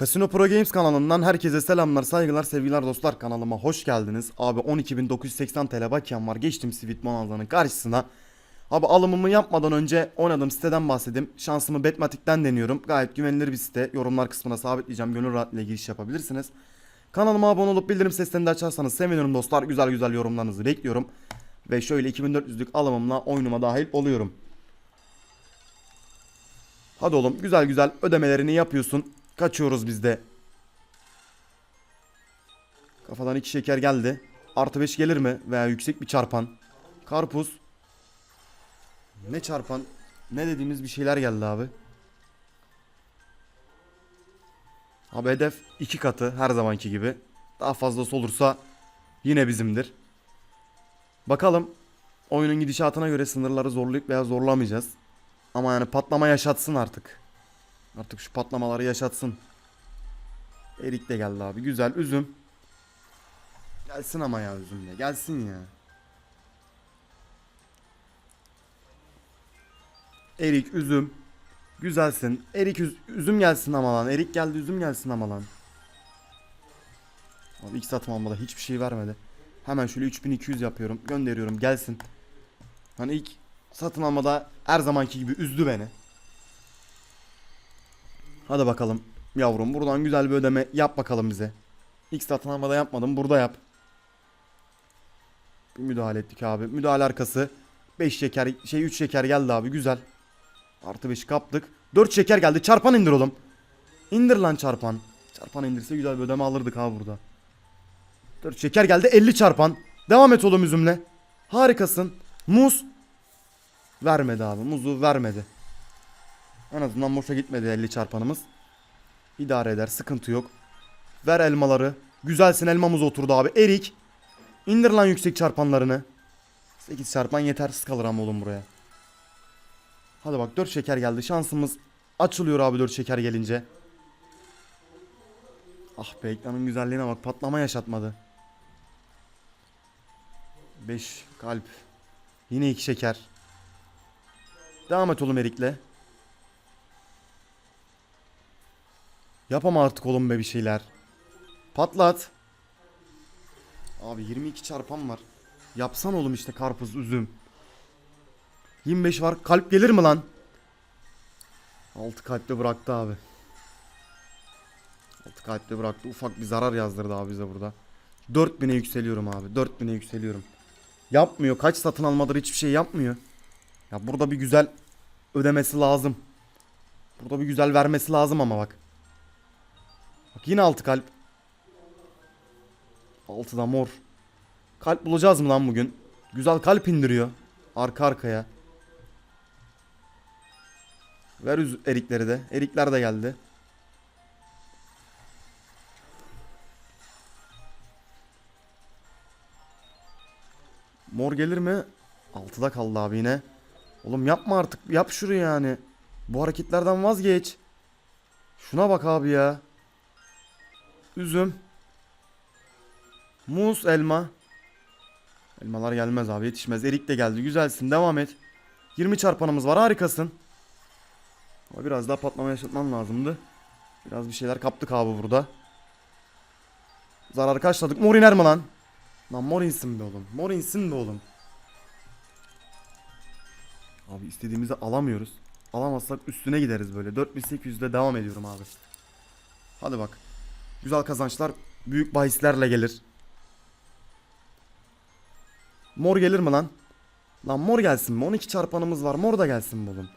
Casino Pro Games kanalından herkese selamlar, saygılar, sevgiler dostlar kanalıma hoş geldiniz. Abi 12.980 TL bakiyem var. Geçtim Sweet Bonanza'nın karşısına. Abi alımımı yapmadan önce oynadığım siteden bahsedeyim. Şansımı Betmatik'ten deniyorum. Gayet güvenilir bir site. Yorumlar kısmına sabitleyeceğim. Gönül rahatlığıyla giriş yapabilirsiniz. Kanalıma abone olup bildirim seslerini de açarsanız sevinirim dostlar. Güzel güzel yorumlarınızı bekliyorum. Ve şöyle 2400'lük alımımla oyunuma dahil oluyorum. Hadi oğlum güzel güzel ödemelerini yapıyorsun. Kaçıyoruz biz de. Kafadan iki şeker geldi. Artı 5 gelir mi? Veya yüksek bir çarpan. Karpuz. Ne çarpan? Ne dediğimiz bir şeyler geldi abi. Abi hedef iki katı her zamanki gibi. Daha fazlası olursa yine bizimdir. Bakalım oyunun gidişatına göre sınırları zorlayıp veya zorlamayacağız. Ama yani patlama yaşatsın artık. Artık şu patlamaları yaşatsın. Erik de geldi abi. Güzel. Üzüm. Gelsin ama ya üzüm de. Gelsin ya. Erik, üzüm. Güzelsin. Erik, üz- üzüm gelsin ama lan. Erik geldi, üzüm gelsin ama lan. Abi ilk satım almada hiçbir şey vermedi. Hemen şöyle 3200 yapıyorum. Gönderiyorum. Gelsin. Hani ilk satın almada her zamanki gibi üzdü beni. Hadi bakalım yavrum buradan güzel bir ödeme yap bakalım bize. İlk satın almada yapmadım burada yap. Bir müdahale ettik abi. Müdahale arkası 5 şeker şey 3 şeker geldi abi güzel. Artı 5 kaptık. 4 şeker geldi. Çarpan indir oğlum. İndir lan çarpan. Çarpan indirse güzel bir ödeme alırdık abi burada. 4 şeker geldi 50 çarpan. Devam et oğlum üzümle. Harikasın. Muz. Vermedi abi. Muzu vermedi. En azından boşa gitmedi 50 çarpanımız. İdare eder. Sıkıntı yok. Ver elmaları. Güzelsin elmamız oturdu abi. Erik. İndir lan yüksek çarpanlarını. 8 çarpan yetersiz kalır ama oğlum buraya. Hadi bak 4 şeker geldi. Şansımız açılıyor abi 4 şeker gelince. Ah be ekranın güzelliğine bak. Patlama yaşatmadı. 5 kalp. Yine 2 şeker. Devam et oğlum Erik'le. Yapama artık oğlum be bir şeyler. Patlat. Abi 22 çarpan var. Yapsan oğlum işte karpuz, üzüm. 25 var. Kalp gelir mi lan? 6 kalple bıraktı abi. 6 kalple bıraktı. Ufak bir zarar yazdırdı abi bize burada. 4000'e yükseliyorum abi. 4000'e yükseliyorum. Yapmıyor. Kaç satın almadır hiçbir şey yapmıyor. Ya burada bir güzel ödemesi lazım. Burada bir güzel vermesi lazım ama bak. Bak yine 6 kalp. 6'da mor. Kalp bulacağız mı lan bugün? Güzel kalp indiriyor. Arka arkaya. Ver erikleri de. Erikler de geldi. Mor gelir mi? 6'da kaldı abi yine. Oğlum yapma artık. Yap şurayı yani. Bu hareketlerden vazgeç. Şuna bak abi ya. Üzüm. Muz, elma. Elmalar gelmez abi yetişmez. Erik de geldi. Güzelsin. Devam et. 20 çarpanımız var. Harikasın. Ama biraz daha patlama yaşatman lazımdı. Biraz bir şeyler kaptık abi burada. Zararı kaçladık. Mor iner lan? Lan mor insin be oğlum. Mor insin be oğlum. Abi istediğimizi alamıyoruz. Alamazsak üstüne gideriz böyle. 4800'de devam ediyorum abi. Hadi bak. Güzel kazançlar büyük bahislerle gelir. Mor gelir mi lan? Lan mor gelsin mi? 12 çarpanımız var. Mor da gelsin mi oğlum?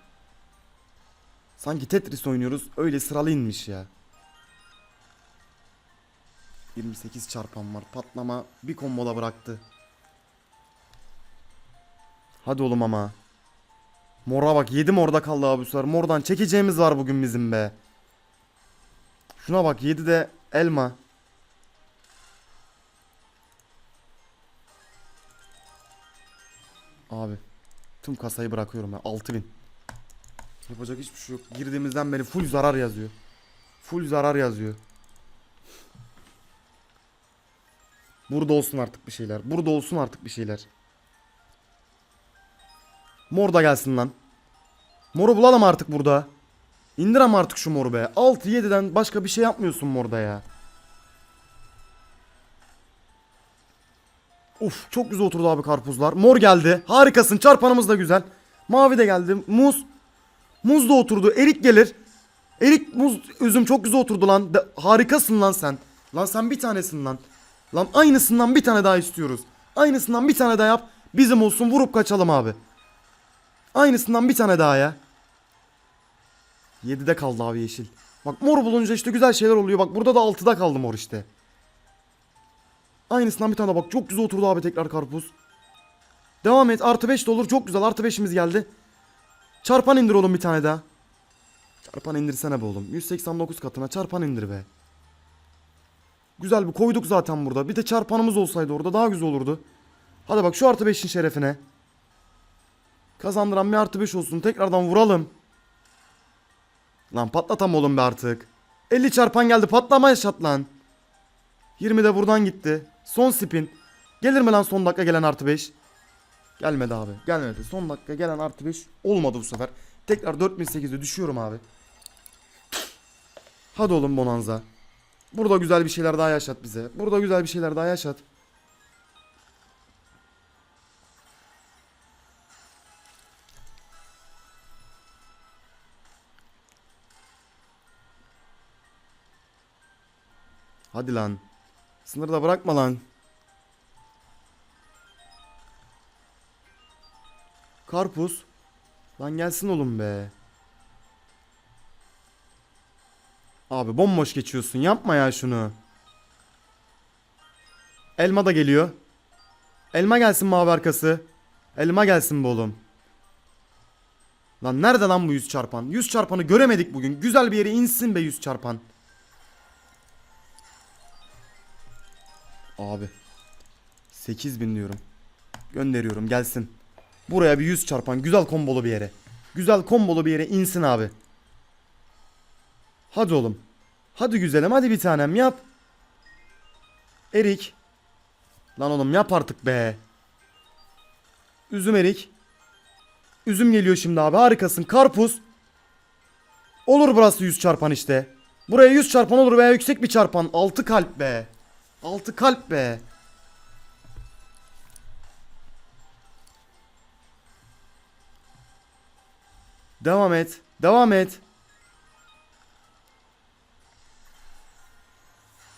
Sanki Tetris oynuyoruz. Öyle sıralı inmiş ya. 28 çarpan var. Patlama bir kombola bıraktı. Hadi oğlum ama. Mora bak 7 morda kaldı abi bu. Mordan çekeceğimiz var bugün bizim be. Şuna bak 7 de elma. Abi. Tüm kasayı bırakıyorum ya. 6000. Yapacak hiçbir şey yok. Girdiğimizden beri full zarar yazıyor. Full zarar yazıyor. Burada olsun artık bir şeyler. Burada olsun artık bir şeyler. Mor da gelsin lan. Moru bulalım artık burada. İndir ama artık şu moru be. 6-7'den başka bir şey yapmıyorsun morda ya. Uf çok güzel oturdu abi karpuzlar. Mor geldi. Harikasın. Çarpanımız da güzel. Mavi de geldi. Muz. Muz da oturdu. Erik gelir. Erik muz üzüm çok güzel oturdu lan. De- harikasın lan sen. Lan sen bir tanesin lan. Lan aynısından bir tane daha istiyoruz. Aynısından bir tane daha yap. Bizim olsun vurup kaçalım abi. Aynısından bir tane daha ya. 7'de kaldı abi yeşil. Bak mor bulunca işte güzel şeyler oluyor. Bak burada da 6'da kaldı mor işte. Aynısından bir tane bak. Çok güzel oturdu abi tekrar karpuz. Devam et. Artı 5 de olur. Çok güzel. Artı 5'imiz geldi. Çarpan indir oğlum bir tane daha. Çarpan indirsene be oğlum. 189 katına çarpan indir be. Güzel bir koyduk zaten burada. Bir de çarpanımız olsaydı orada daha güzel olurdu. Hadi bak şu artı 5'in şerefine. Kazandıran bir artı 5 olsun. Tekrardan vuralım. Lan patlatam oğlum be artık. 50 çarpan geldi patlama yaşat lan. 20 de buradan gitti. Son spin. Gelir mi lan son dakika gelen artı 5? Gelmedi abi. Gelmedi. Son dakika gelen artı 5 olmadı bu sefer. Tekrar 4008'e düşüyorum abi. Hadi oğlum Bonanza. Burada güzel bir şeyler daha yaşat bize. Burada güzel bir şeyler daha yaşat. Hadi lan. Sınırda bırakma lan. Karpuz. Lan gelsin oğlum be. Abi bomboş geçiyorsun. Yapma ya şunu. Elma da geliyor. Elma gelsin mavi arkası. Elma gelsin be oğlum. Lan nerede lan bu yüz çarpan? Yüz çarpanı göremedik bugün. Güzel bir yere insin be yüz çarpan. Abi. 8000 diyorum. Gönderiyorum gelsin. Buraya bir 100 çarpan güzel kombolu bir yere. Güzel kombolu bir yere insin abi. Hadi oğlum. Hadi güzelim hadi bir tanem yap. Erik. Lan oğlum yap artık be. Üzüm erik. Üzüm geliyor şimdi abi harikasın. Karpuz. Olur burası 100 çarpan işte. Buraya 100 çarpan olur veya yüksek bir çarpan. 6 kalp be. 6 kalp be. Devam et. Devam et.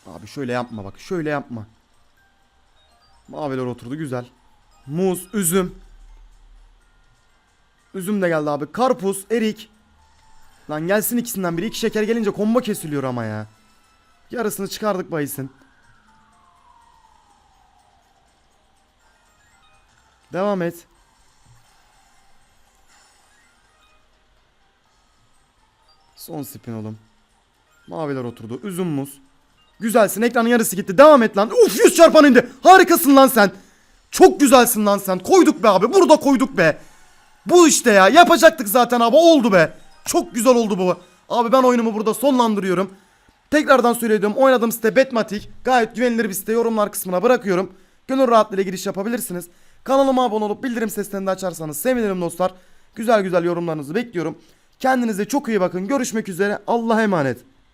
Abi şöyle yapma bak. Şöyle yapma. Maviler oturdu güzel. Muz, üzüm. Üzüm de geldi abi. Karpuz, erik. Lan gelsin ikisinden biri. İki şeker gelince combo kesiliyor ama ya. Yarısını çıkardık bayisin. Devam et. Son spin oğlum. Maviler oturdu. Üzüm muz. Güzelsin. Ekranın yarısı gitti. Devam et lan. Uf 100 çarpan indi. Harikasın lan sen. Çok güzelsin lan sen. Koyduk be abi. Burada koyduk be. Bu işte ya. Yapacaktık zaten abi. Oldu be. Çok güzel oldu bu. Abi ben oyunumu burada sonlandırıyorum. Tekrardan söylüyorum. Oynadığım site Betmatik. Gayet güvenilir bir site. Yorumlar kısmına bırakıyorum. Gönül rahatlığıyla giriş yapabilirsiniz. Kanalıma abone olup bildirim seslerini de açarsanız sevinirim dostlar. Güzel güzel yorumlarınızı bekliyorum. Kendinize çok iyi bakın. Görüşmek üzere. Allah'a emanet.